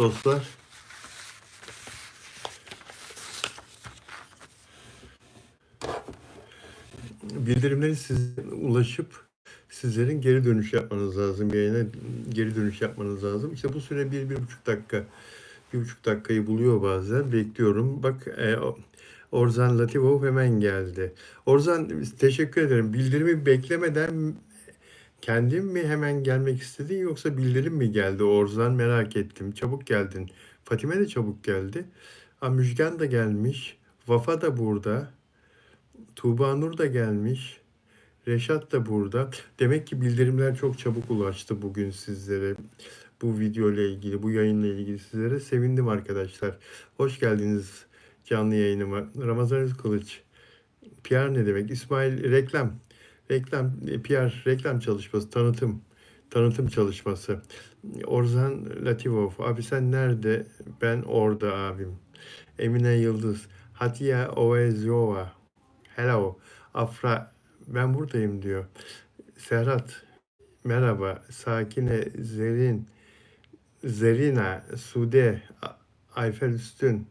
dostlar. Bildirimleri size ulaşıp sizlerin geri dönüş yapmanız lazım. Yayına geri dönüş yapmanız lazım. İşte bu süre bir, bir buçuk dakika. Bir buçuk dakikayı buluyor bazen. Bekliyorum. Bak e, Orzan Latifov hemen geldi. Orzan teşekkür ederim. Bildirimi beklemeden kendin mi hemen gelmek istedin yoksa bildirim mi geldi Orzan merak ettim. Çabuk geldin. Fatime de çabuk geldi. Ha, Müjgan da gelmiş. Vafa da burada. Tuğba Nur da gelmiş. Reşat da burada. Demek ki bildirimler çok çabuk ulaştı bugün sizlere. Bu video ile ilgili, bu yayınla ilgili sizlere sevindim arkadaşlar. Hoş geldiniz canlı yayınıma. Ramazan Özkılıç. PR ne demek? İsmail reklam. Reklam, e, PR, reklam çalışması, tanıtım. Tanıtım çalışması. Orzan Latifov. Abi sen nerede? Ben orada abim. Emine Yıldız. Hatiya Ovezyova. Hello. Afra. Ben buradayım diyor. Serhat. Merhaba. Sakine Zerin. Zerina. Sude. Ayfer Üstün.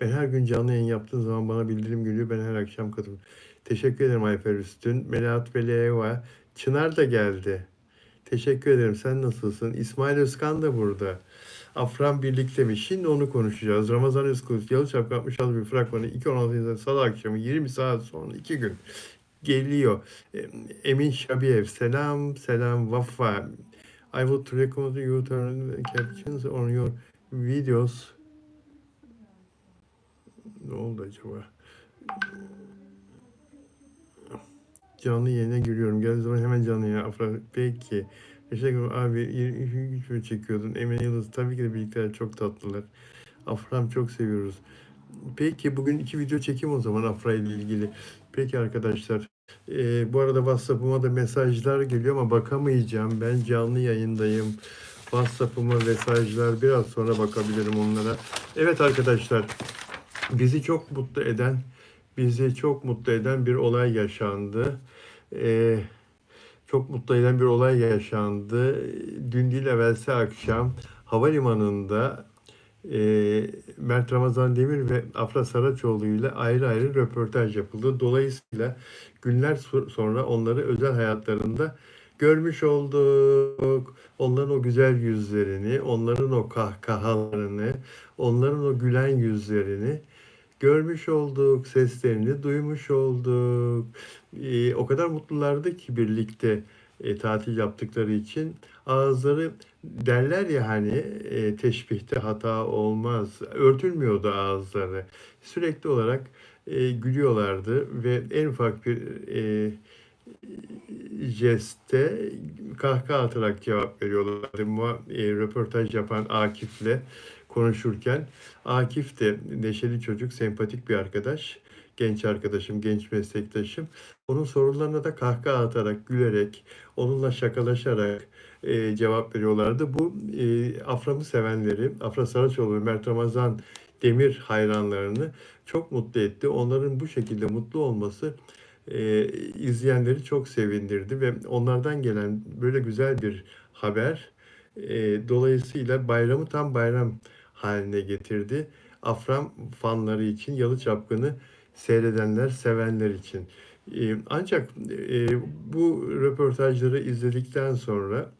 Ben her gün canlı yayın yaptığım zaman bana bildirim geliyor. Ben her akşam katılıyorum. Teşekkür ederim Ayfer Üstün. Melahat Velieva. Çınar da geldi. Teşekkür ederim. Sen nasılsın? İsmail Özkan da burada. Afran birlikte mi? Şimdi onu konuşacağız. Ramazan Özkılıç, Yalı Çapkı 66 bir fragmanı 2.16 Nisan Salı akşamı 20 saat sonra 2 gün geliyor. Emin Şabiyev. Selam, selam Vafa. I would recommend you turn captions on your videos. Ne oldu acaba? Canlı yayına giriyorum. Geldiği zaman hemen canlı yayına. Afra, peki. Teşekkür abi. 23 gün çekiyordun. Emine Yıldız tabii ki de birlikte çok tatlılar. Afram çok seviyoruz. Peki bugün iki video çekeyim o zaman Afra ile ilgili. Peki arkadaşlar. Ee, bu arada WhatsApp'ıma da mesajlar geliyor ama bakamayacağım. Ben canlı yayındayım. WhatsApp'ıma mesajlar biraz sonra bakabilirim onlara. Evet arkadaşlar. Bizi çok mutlu eden, bizi çok mutlu eden bir olay yaşandı. Ee, çok mutlu eden bir olay yaşandı. Dün değil evvelsi akşam havalimanında e, Mert Ramazan Demir ve Afra Saraçoğlu ile ayrı ayrı röportaj yapıldı. Dolayısıyla günler so- sonra onları özel hayatlarında görmüş olduk. Onların o güzel yüzlerini, onların o kahkahalarını, onların o gülen yüzlerini görmüş olduk, seslerini duymuş olduk. Ee, o kadar mutlulardı ki birlikte e, tatil yaptıkları için ağızları derler ya hani e, teşbihte hata olmaz. Örtülmüyordu ağızları. Sürekli olarak e, gülüyorlardı ve en ufak bir e, jeste kahkaha atarak cevap veriyorlardı. Muha- E, röportaj yapan Akif'le konuşurken Akif de neşeli çocuk, sempatik bir arkadaş. Genç arkadaşım, genç meslektaşım. Onun sorularına da kahkaha atarak, gülerek, onunla şakalaşarak e, cevap veriyorlardı. Bu e, Afram'ı sevenleri, Afra Saraçoğlu ve Mert Ramazan Demir hayranlarını çok mutlu etti. Onların bu şekilde mutlu olması e, izleyenleri çok sevindirdi ve onlardan gelen böyle güzel bir haber e, dolayısıyla bayramı tam bayram haline getirdi. Afram fanları için, Yalı Çapkın'ı seyredenler, sevenler için. E, ancak e, bu röportajları izledikten sonra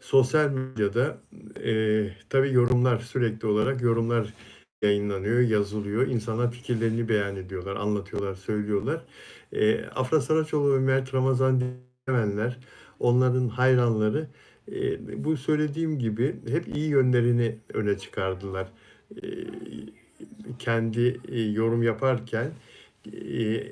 sosyal medyada e, tabii yorumlar sürekli olarak yorumlar yayınlanıyor, yazılıyor. İnsanlar fikirlerini beyan ediyorlar, anlatıyorlar, söylüyorlar. E, Afra Saraçoğlu ve Mert Ramazan Demenler, onların hayranları e, bu söylediğim gibi hep iyi yönlerini öne çıkardılar. E, kendi e, yorum yaparken e,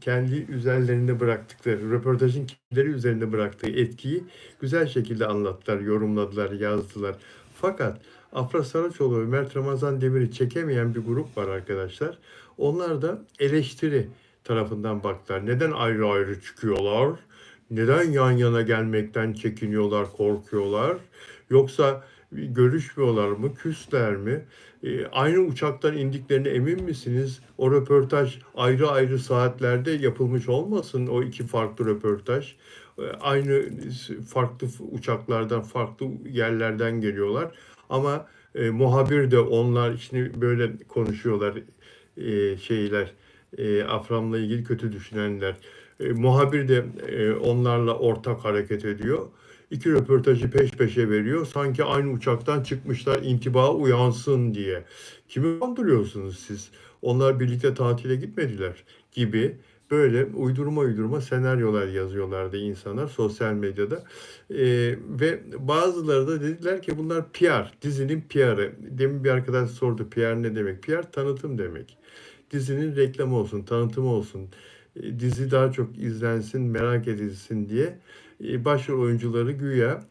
kendi üzerlerinde bıraktıkları, röportajın kendileri üzerinde bıraktığı etkiyi güzel şekilde anlattılar, yorumladılar, yazdılar. Fakat Afra Saraçoğlu ve Mert Ramazan Demir'i çekemeyen bir grup var arkadaşlar. Onlar da eleştiri tarafından baktılar. Neden ayrı ayrı çıkıyorlar? Neden yan yana gelmekten çekiniyorlar, korkuyorlar? Yoksa görüşmüyorlar mı, küsler mi? E, aynı uçaktan indiklerine emin misiniz? O röportaj ayrı ayrı saatlerde yapılmış olmasın o iki farklı röportaj. e, aynı farklı uçaklardan, farklı yerlerden geliyorlar. Ama e, muhabir de onlar şimdi böyle konuşuyorlar e, şeyler e, Afram'la ilgili kötü düşünenler. E, muhabir de e, onlarla ortak hareket ediyor. İki röportajı peş peşe veriyor. Sanki aynı uçaktan çıkmışlar intiba uyansın diye. Kimi kandırıyorsunuz siz? Onlar birlikte tatile gitmediler gibi böyle uydurma uydurma senaryolar yazıyorlardı insanlar sosyal medyada. Ee, ve bazıları da dediler ki bunlar PR, dizinin PR'ı. Demin bir arkadaş sordu PR ne demek? PR tanıtım demek. Dizinin reklamı olsun, tanıtımı olsun. E, dizi daha çok izlensin, merak edilsin diye e, başrol oyuncuları güya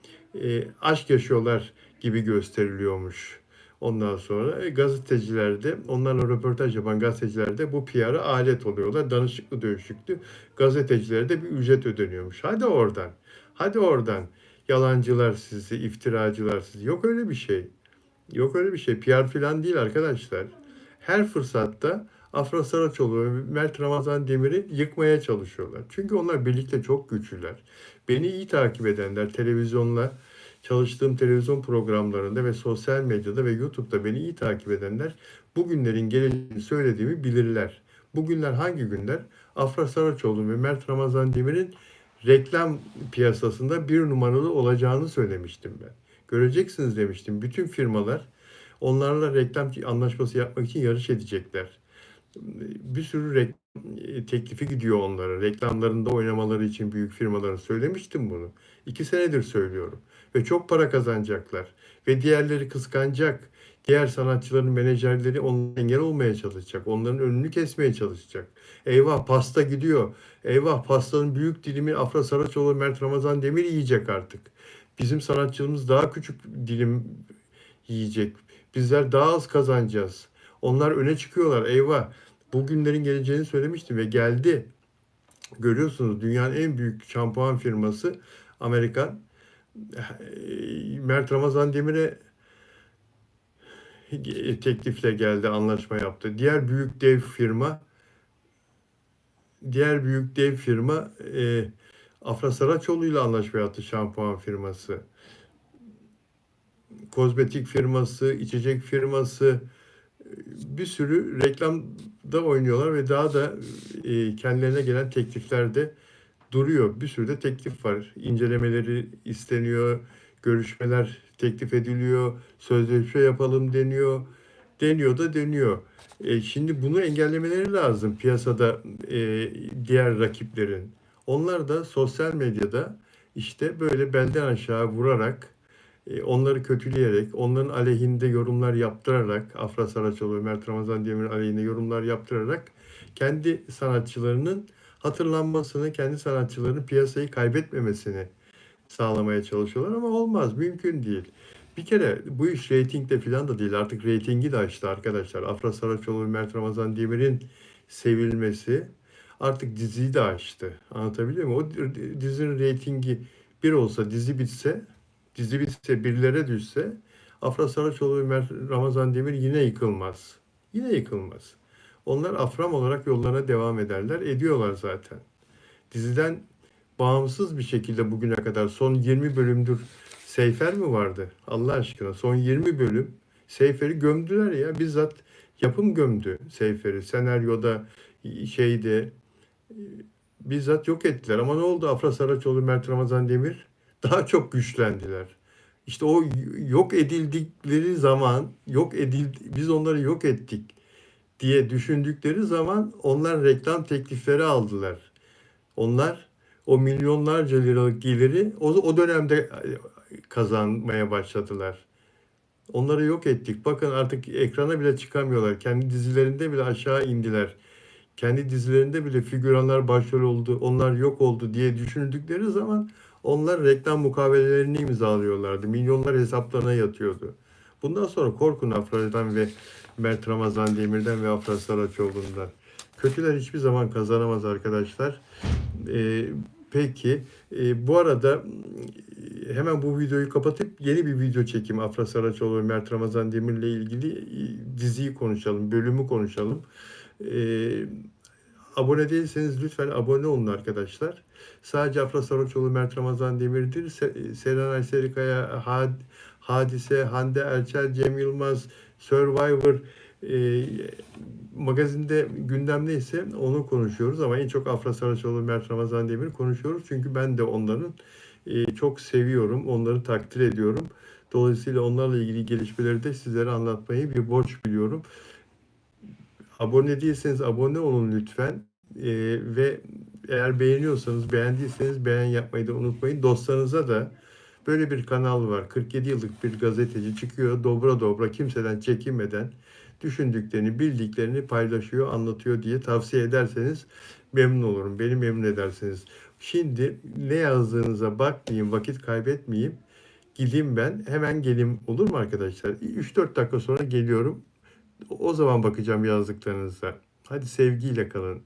e, aşk yaşıyorlar gibi gösteriliyormuş. Ondan sonra gazetecilerde, onlarla röportaj yapan gazetecilerde bu PR'a alet oluyorlar. Danışıklı dövüşüklü gazetecilere de bir ücret ödeniyormuş. Hadi oradan, hadi oradan. Yalancılar sizi, iftiracılar sizi. Yok öyle bir şey. Yok öyle bir şey. PR falan değil arkadaşlar. Her fırsatta Afra Saraçoğlu ve Mert Ramazan Demir'i yıkmaya çalışıyorlar. Çünkü onlar birlikte çok güçlüler. Beni iyi takip edenler, televizyonla çalıştığım televizyon programlarında ve sosyal medyada ve YouTube'da beni iyi takip edenler bugünlerin geleceğini söylediğimi bilirler. Bugünler hangi günler? Afra Saraçoğlu ve Mert Ramazan Demir'in reklam piyasasında bir numaralı olacağını söylemiştim ben. Göreceksiniz demiştim. Bütün firmalar onlarla reklam anlaşması yapmak için yarış edecekler. Bir sürü reklam teklifi gidiyor onlara. Reklamlarında oynamaları için büyük firmalara söylemiştim bunu. İki senedir söylüyorum. Ve çok para kazanacaklar. Ve diğerleri kıskanacak. Diğer sanatçıların menajerleri onlara engel olmaya çalışacak. Onların önünü kesmeye çalışacak. Eyvah pasta gidiyor. Eyvah pastanın büyük dilimi Afra Saraçoğlu, Mert Ramazan Demir yiyecek artık. Bizim sanatçımız daha küçük dilim yiyecek. Bizler daha az kazanacağız. Onlar öne çıkıyorlar. Eyvah bu günlerin geleceğini söylemiştim ve geldi. Görüyorsunuz dünyanın en büyük şampuan firması Amerikan Mert Ramazan Demir'e teklifle geldi, anlaşma yaptı. Diğer büyük dev firma diğer büyük dev firma e, Afra Saraçoğlu ile anlaşma yaptı şampuan firması. Kozmetik firması, içecek firması, bir sürü reklamda oynuyorlar ve daha da e, kendilerine gelen tekliflerde duruyor. Bir sürü de teklif var. İncelemeleri isteniyor, görüşmeler teklif ediliyor, sözleşme yapalım deniyor. Deniyor da deniyor. E, şimdi bunu engellemeleri lazım piyasada e, diğer rakiplerin. Onlar da sosyal medyada işte böyle belden aşağı vurarak onları kötüleyerek, onların aleyhinde yorumlar yaptırarak, Afra Saraçoğlu, Mert Ramazan Demir aleyhinde yorumlar yaptırarak kendi sanatçılarının hatırlanmasını, kendi sanatçılarının piyasayı kaybetmemesini sağlamaya çalışıyorlar ama olmaz, mümkün değil. Bir kere bu iş reytingde falan da değil. Artık reytingi de açtı arkadaşlar. Afra Saraçoğlu ve Mert Ramazan Demir'in sevilmesi artık diziyi de açtı. Anlatabiliyor muyum? O dizinin reytingi bir olsa, dizi bitse dizi bitse birilere düşse Afra Saraçoğlu ve Ramazan Demir yine yıkılmaz. Yine yıkılmaz. Onlar afram olarak yollarına devam ederler. Ediyorlar zaten. Diziden bağımsız bir şekilde bugüne kadar son 20 bölümdür Seyfer mi vardı? Allah aşkına son 20 bölüm Seyfer'i gömdüler ya. Bizzat yapım gömdü Seyfer'i. Senaryoda şeyde bizzat yok ettiler. Ama ne oldu Afra Saraçoğlu, Mert Ramazan Demir? Daha çok güçlendiler. İşte o yok edildikleri zaman, yok edildi, biz onları yok ettik diye düşündükleri zaman onlar reklam teklifleri aldılar. Onlar o milyonlarca liralık geliri o, o dönemde kazanmaya başladılar. Onları yok ettik. Bakın artık ekrana bile çıkamıyorlar. Kendi dizilerinde bile aşağı indiler. Kendi dizilerinde bile figüranlar başrol oldu, onlar yok oldu diye düşündükleri zaman onlar reklam mukavelelerini imzalıyorlardı. Milyonlar hesaplarına yatıyordu. Bundan sonra korkun Afra'dan ve Mert Ramazan Demir'den ve Afra Saraçoğlu'ndan. Kötüler hiçbir zaman kazanamaz arkadaşlar. Ee, peki e, bu arada e, hemen bu videoyu kapatıp yeni bir video çekeyim. Afra Saraçoğlu ve Mert Ramazan Demir'le ilgili e, diziyi konuşalım, bölümü konuşalım. Ee, abone değilseniz lütfen abone olun arkadaşlar. Sadece Afra Saraçoğlu, Mert Ramazan Demir değil, Se- Serenay Serikaya, Had- Hadise, Hande Erçel, Cem Yılmaz, Survivor, e, magazinde gündem neyse onu konuşuyoruz ama en çok Afra Saraçoğlu, Mert Ramazan Demir konuşuyoruz. Çünkü ben de onların e, çok seviyorum, onları takdir ediyorum. Dolayısıyla onlarla ilgili gelişmeleri de sizlere anlatmayı bir borç biliyorum. Abone değilseniz abone olun lütfen. E, ve eğer beğeniyorsanız, beğendiyseniz beğen yapmayı da unutmayın. Dostlarınıza da böyle bir kanal var. 47 yıllık bir gazeteci çıkıyor. Dobra dobra kimseden çekinmeden düşündüklerini, bildiklerini paylaşıyor, anlatıyor diye tavsiye ederseniz memnun olurum. Beni memnun ederseniz. Şimdi ne yazdığınıza bakmayayım, vakit kaybetmeyeyim. Gideyim ben. Hemen geleyim. Olur mu arkadaşlar? 3-4 dakika sonra geliyorum. O zaman bakacağım yazdıklarınıza. Hadi sevgiyle kalın.